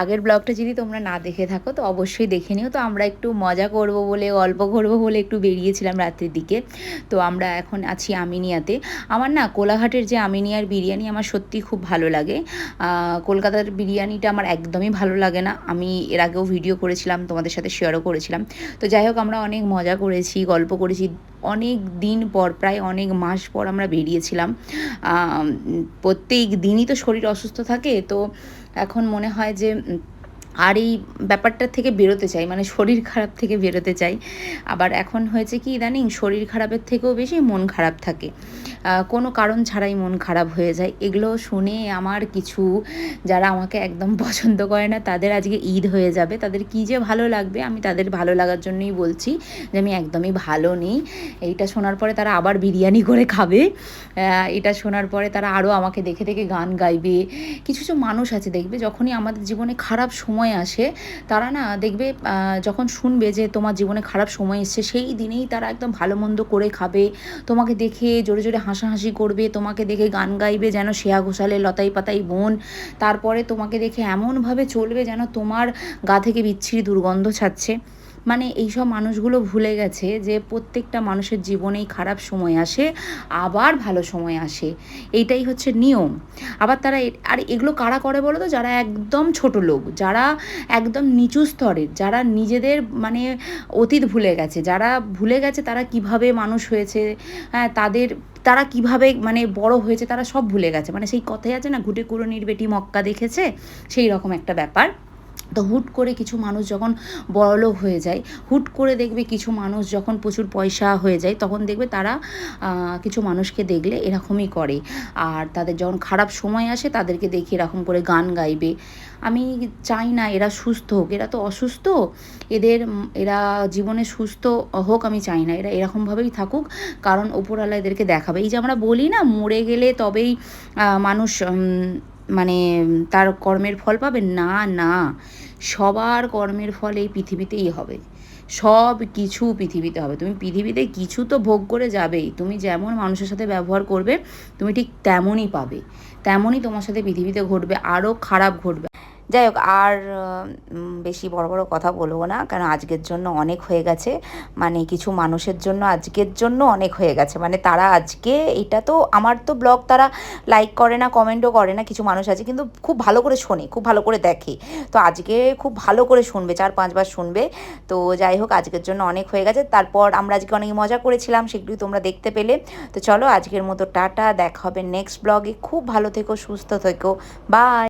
আগের ব্লগটা যদি তোমরা না দেখে থাকো, তো অবশ্যই দেখে নিও। তো আমরা একটু মজা করব বলে, গল্প করব বলে একটু বেরিয়েছিলাম রাত্রের দিকে। তো আমরা এখন আছি আমিনিয়াতে। আমার না কোলাঘাটের যে আমিনিয়ার বিরিয়ানি আমার সত্যি খুব ভালো লাগে। কলকাতার বিরিয়ানিটা আমার একদমই ভালো লাগে না। আমি এর আগেও ভিডিও করেছিলাম, তোমাদের সাথে শেয়ারও করেছিলাম। তো যাই হোক, আমরা অনেক মজা করেছি, গল্প করেছি। অনেক দিন পর, প্রায় অনেক মাস পর আমরা বেরিয়েছিলাম। প্রত্যেক দিনই তো শরীর অসুস্থ থাকে, তো এখন মনে হয় যে আর এই ব্যাপারটা থেকে বেরোতে চাই মানে শরীর খারাপ থেকে বেরোতে চাই। আবার এখন হয়েছে কি ইদানিং শরীর খারাপের থেকেও বেশি মন খারাপ থাকে। কোনো কারণ ছাড়াই মন খারাপ হয়ে যায়। এগুলো শুনে আমার কিছু যারা আমাকে একদম পছন্দ করে না, তাদের আজকে ঈদ হয়ে যাবে। তাদের কী যে ভালো লাগবে, আমি তাদের ভালো লাগার জন্যই বলছি যে আমি একদমই ভালো নেই। এইটা শোনার পরে তারা আবার বিরিয়ানি করে খাবে। এটা শোনার পরে তারা আরও আমাকে দেখে দেখে গান গাইবে। কিছু কিছু মানুষ আছে, দেখবে যখনই আমাদের জীবনে খারাপ সময় আসে, তারা না দেখবে যখন শুনবে যে তোমার জীবনে খারাপ সময় এসছে, সেই দিনেই তারা একদম ভালো মন্দ করে খাবে। তোমাকে দেখে জোরে জোরে হাসাহাসি করবে, তোমাকে দেখে গান গাইবে যেন শ্রেয়া ঘোষালে লতাই পাতাই বোন। তারপরে তোমাকে দেখে এমনভাবে চলবে যেন তোমার গা থেকে বিচ্ছিরি দুর্গন্ধ ছাড়ছে। মানে এইসব মানুষগুলো ভুলে গেছে যে প্রত্যেকটা মানুষের জীবনেই খারাপ সময় আসে, আবার ভালো সময় আসে। এইটাই হচ্ছে নিয়ম। আবার তারা আর এগুলো কারা করে বলো তো? যারা একদম ছোট লোক, যারা একদম নিচু স্তরের, যারা নিজেদের মানে অতীত ভুলে গেছে, যারা ভুলে গেছে তারা কীভাবে মানুষ হয়েছে হ্যাঁ তাদের, তারা কীভাবে মানে বড় হয়েছে তারা সব ভুলে গেছে। মানে সেই কথাই আছে না, ঘুটে কুড়োনির বেটি মক্কা দেখেছে? সেই রকম একটা ব্যাপার। তো হুট করে কিছু মানুষ যখন বড়লোক হয়ে যায়, হুট করে দেখবে কিছু মানুষ যখন প্রচুর পয়সা হয়ে যায়, তখন দেখবে তারা কিছু মানুষকে দেখলে এরকমই করে। আর তাদের যখন খারাপ সময় আসে, তাদেরকে দেখে এরকম করে গান গাইবে। আমি চাই না এরা সুস্থ হোক, এরা তো অসুস্থ। এদের, এরা জীবনে সুস্থ হোক আমি চাই না, এরা এরকমভাবেই থাকুক। কারণ ওপরওয়ালা এদেরকে দেখাবে। এই যে আমরা বলি না, মরে গেলে তবেই মানুষ মানে তার কর্মের ফল পাবে। না না। সবার কর্মের ফল এই পৃথিবীতেই হবে। সব কিছু পৃথিবীতে হবে। তুমি পৃথিবীতে কিছু তো ভোগ করে যাবেই। তুমি যেমন মানুষের সাথে ব্যবহার করবে, তুমি ঠিক তেমনই পাবে। তেমনই তোমার সাথে পৃথিবীতে ঘটবে, আরও খারাপ ঘটবে। যাই হোক আর বেশি বড় বড় কথা বলব না কারণ আজকের জন্য অনেক হয়ে গেছে। মানে কিছু মানুষের জন্য আজকের জন্য অনেক হয়ে গেছে। মানে তারা আজকে এটা তো, আমার তো ব্লগ তারা লাইক করে না কমেন্টও করে না, কিছু মানুষ আছে, কিন্তু খুব ভালো করে শোনে, খুব ভালো করে দেখে। তো আজকে খুব ভালো করে শুনবে, চার পাঁচবার শুনবে। তো যাই হোক আজকের জন্য অনেক হয়ে গেছে। তারপর আমরা আজকে অনেক মজা করেছিলাম, সেগুলি তোমরা দেখতে পেলে। তো চলো, আজকের মতো টাটা, দেখা হবে নেক্সট ব্লগে খুব ভালো থেকো, সুস্থ থেকো। বাই